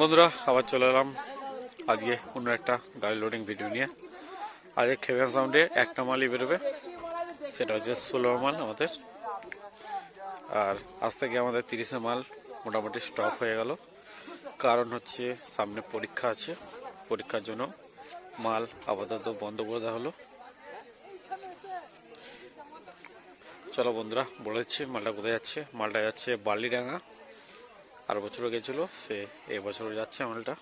বন্ধুরা, আবার চলে এলাম আজকে অন্য একটা গাড়ি লোডিং ভিডিও নিয়ে। আজকে খেবেন সাউন্ডে একটা মালই বেরোবে, সেটা হচ্ছে ষোলো মাল আমাদের। আর আজ থেকে আমাদের তিরিশে মাল মোটামুটি স্টপ হয়ে গেল। কারণ হচ্ছে সামনে পরীক্ষা আছে, পরীক্ষার জন্য মাল আপাতত বন্ধ করে দেওয়া হলো। চলো বন্ধুরা বলেছি মালটা কোথায় যাচ্ছে। মালটা যাচ্ছে বালিডাঙ্গা। আর বছরও গেছিল, সে এবছরও যাচ্ছে মালটা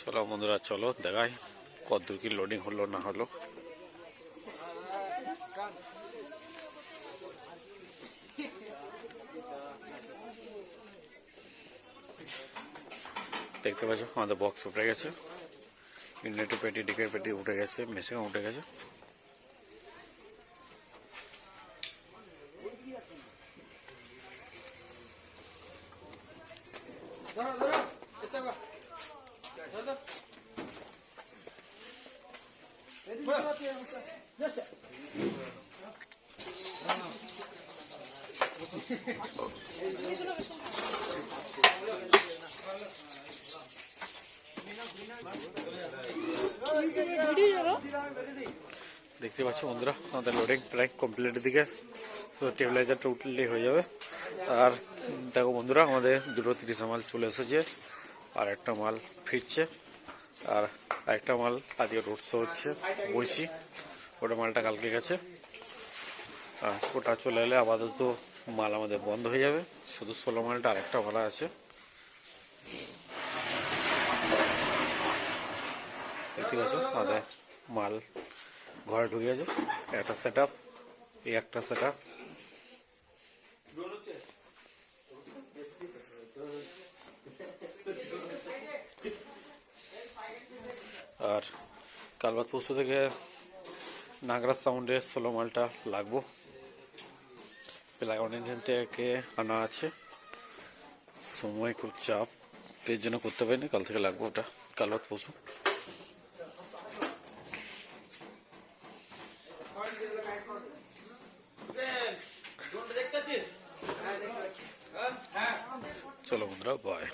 চলো বন্ধুরা, চলো দেখাই কতদূর কি লোডিং হলো, না হলো। দেখতে পাচ্ছ আমাদের বক্স উঠে গেছে। ইউনিটের পেটি ডিকের পেটি উঠে গেছে মেশিন উঠে গেছে। দেখতে পাচ্ছ বন্ধুরা আমাদের লোডিং প্রায় কমপ্লিটের দিকে সো টেবিলাইজারটা উঠলে হয়ে যাবে আর দেখো বন্ধুরা, আমাদের দুটো তিরিশ মাল চলে এসেছে, আর একটা মাল ফিরছে, আর একটা মাল আজকে রোড শো হচ্ছে, বইছি, ওটা মালটা কালকে গেছে, আর ওটা চলে এলে আপাতত মাল আমাদের বন্ধ হয়ে যাবে, শুধু ষোলো মালটা আরেকটা ভালো আছে। ঠিক আছে আমাদের মাল ঘরে ঢুকে গেছে, একটা সেট আপ এই একটা সেট আপ আর কাল বাদ পরশু থেকে নাগরাজ সাউন্ডের ষোলো মালটা লাগবো। প্রায় অনেকদিন থেকে আনা আছে। সময় খুব চাপ, এর জন্য করতে পারিনি, কাল থেকে লাগবো ওটা কাল বাদ পরশু চলো বন্ধুরা বাই